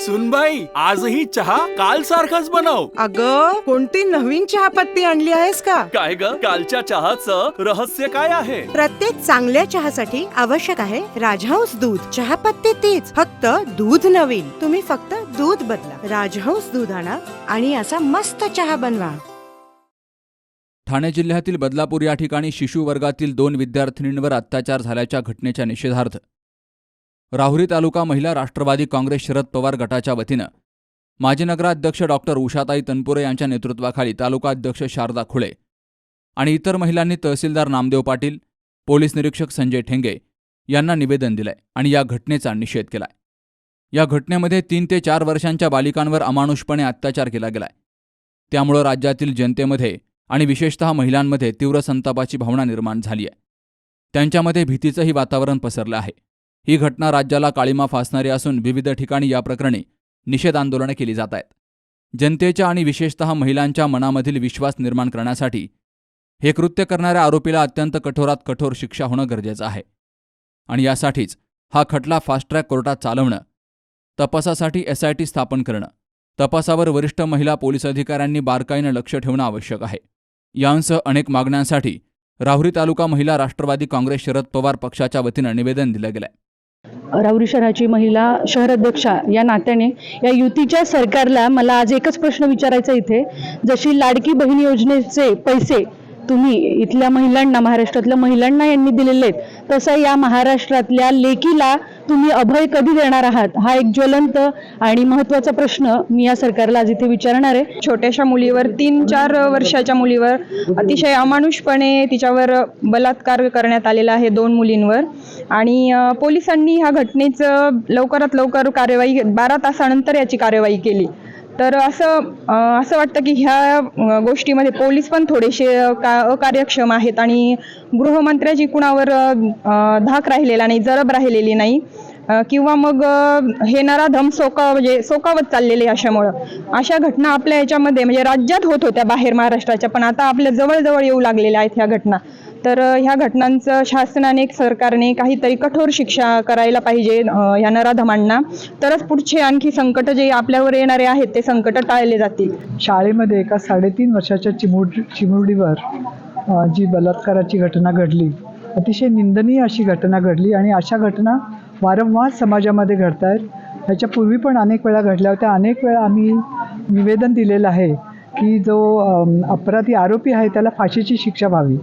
सुनबाई आजही चहा काल सारखाच बनव. अग कोणती नवीन चहापत्ती आणली आहेस का? काय ग? कालच्या चहाचं रहस्य काय आहे? प्रत्येक चांगल्या चहासाठी आवश्यक आहे राजहंस दूध. चहापत्ती तीच फक्त दूध नवीन. तुम्ही फक्त दूध बदला. राजहंस दूध आणा आणि असा मस्त चहा बनवा. ठाणे जिल्ह्यातील बदलापूर या ठिकाणी शिशु वर्गातील दोन विद्यार्थिनींवर अत्याचार झाल्याच्या घटनेच्या निषेधार्थ राहुरी तालुका महिला राष्ट्रवादी काँग्रेस शरद पवार गटाच्या वतीनं माजी नगराध्यक्ष डॉक्टर उषाताई तनपुरे यांच्या नेतृत्वाखाली तालुका अध्यक्ष शारदा खुळे आणि इतर महिलांनी तहसीलदार नामदेव पाटील पोलीस निरीक्षक संजय ठेंगे यांना निवेदन दिलंय आणि या घटनेचा निषेध केलाय. या घटनेमध्ये तीन ते चार वर्षांच्या बालिकांवर अमानुषपणे अत्याचार केला गेलाय. त्यामुळं राज्यातील जनतेमध्ये आणि विशेषतः महिलांमध्ये तीव्र संतापाची भावना निर्माण झाली आहे त्यांच्यामध्ये भीतीचंही वातावरण पसरलं आहे. ही घटना राज्याला काळीमा फासणारी असून विविध ठिकाणी या प्रकरणी निषेध आंदोलनं केली जात आहेत. जनतेच्या आणि विशेषतः महिलांच्या मनामधील विश्वास निर्माण करण्यासाठी हे कृत्य करणाऱ्या आरोपीला अत्यंत कठोरात कठोर शिक्षा होणं गरजेचं आहे. आणि यासाठीच हा खटला फास्ट्रॅक कोर्टात चालवणं तपासासाठी एसआयटी स्थापन करणं तपासावर वरिष्ठ महिला पोलीस अधिकाऱ्यांनी बारकाईनं लक्ष ठेवणं आवश्यक आहे. यांसह अनेक मागण्यांसाठी राहुरी तालुका महिला राष्ट्रवादी काँग्रेस शरद पवार पक्षाच्या वतीनं निवेदन दिलं गेलंय. राहुरी शहराची महिला शहर अध्यक्षा या नात्याने या युतीच्या सरकारला मला आज एकच प्रश्न विचारायचा इथे. जशी लाडकी बहीण योजनेचे पैसे तुम्ही इथल्या महिलांना महाराष्ट्रातल्या महिलांना यांनी दिलेले आहेत तसं या महाराष्ट्रातल्या लेकीला तुम्ही अभय कधी देणार आहात? हा एक ज्वलंत आणि महत्त्वाचा प्रश्न मी या सरकारला आज इथे विचारणार आहे. छोट्याशा मुलीवर तीन चार वर्षाच्या मुलीवर अतिशय अमानुषपणे तिच्यावर बलात्कार करण्यात आलेला आहे दोन मुलींवर. आणि पोलिसांनी ह्या घटनेचं लवकरात लवकर कार्यवाही बारा तासानंतर याची कार्यवाही केली. तर असं असं वाटतं की ह्या गोष्टीमध्ये पोलीस पण थोडेसे का अकार्यक्षम आहेत आणि गृहमंत्र्याची कुणावर धाक राहिलेला नाही जरब राहिलेली नाही. किंवा मग हे नराधम सोका म्हणजे सोकावत चाललेले अशामुळं. अशा घटना आपल्या याच्यामध्ये म्हणजे राज्यात होत होत्या बाहेर महाराष्ट्राच्या पण आता आपल्या जवळजवळ येऊ लागलेल्या आहेत ह्या घटना. तर ह्या घटनांचं शासनाने सरकारने काहीतरी कठोर शिक्षा करायला पाहिजे ह्या नराधमांना तरच पुढचे आणखी संकट जे आपल्यावर येणारे आहेत ते संकट टाळले जातील. शाळेमध्ये एका साडेतीन वर्षाच्या चिमुड चिमुरडीवर जी बलात्काराची घटना घडली अतिशय निंदनीय अशी घटना घडली आणि अशा घटना वारंवार समाजामध्ये घडत आहेत ह्याच्यापूर्वी पण अनेक वेळा घडल्या होत्या. अनेक वेळा आम्ही निवेदन दिलेलं आहे की जो अपराधी आरोपी आहे त्याला फाशीची शिक्षा व्हावी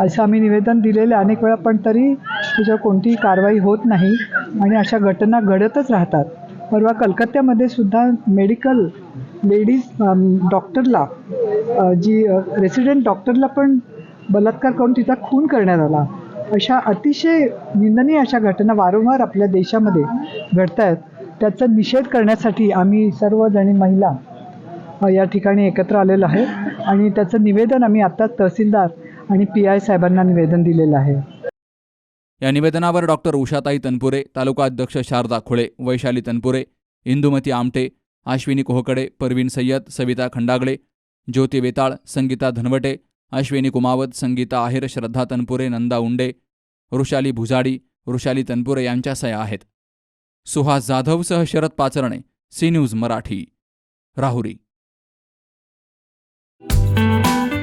असं आम्ही निवेदन दिलेलं अनेक वेळा पण तरी त्याच्यावर कोणतीही कारवाई होत नाही आणि अशा घटना घडतच राहतात. परवा कलकत्त्यामध्ये सुद्धा मेडिकल लेडीज डॉक्टरला जी रेसिडेंट डॉक्टरला पण बलात्कार करून तिचा खून करण्यात आला. अशा अतिशय निंदनीय अशा घटना वारंवार आपल्या देशामध्ये घडत आहेत त्याचा निषेध करण्यासाठी आम्ही सर्वजणी महिला या ठिकाणी एकत्र आलेलं आहे. आणि त्याचं निवेदन आम्ही आता तहसीलदार आणि पी आय साहेबांना निवेदन दिलेलं आहे. या निवेदनावर डॉक्टर उषाताई तनपुरे तालुका अध्यक्ष शारदा खुळे वैशाली तनपुरे इंदुमती आमटे अश्विनी कोहकडे परवीन सय्यद सविता खंडागळे ज्योती वेताळ संगीता धनवटे अश्विनी कुमावत संगीता आहेर श्रद्धा तनपुरे नंदा उंडे ऋषाली भुजाडी ऋषाली तनपुरे यांच्या सया आहेत. सुहास जाधवसह शरद पाचरणे सी न्यूज मराठी. राहुरी.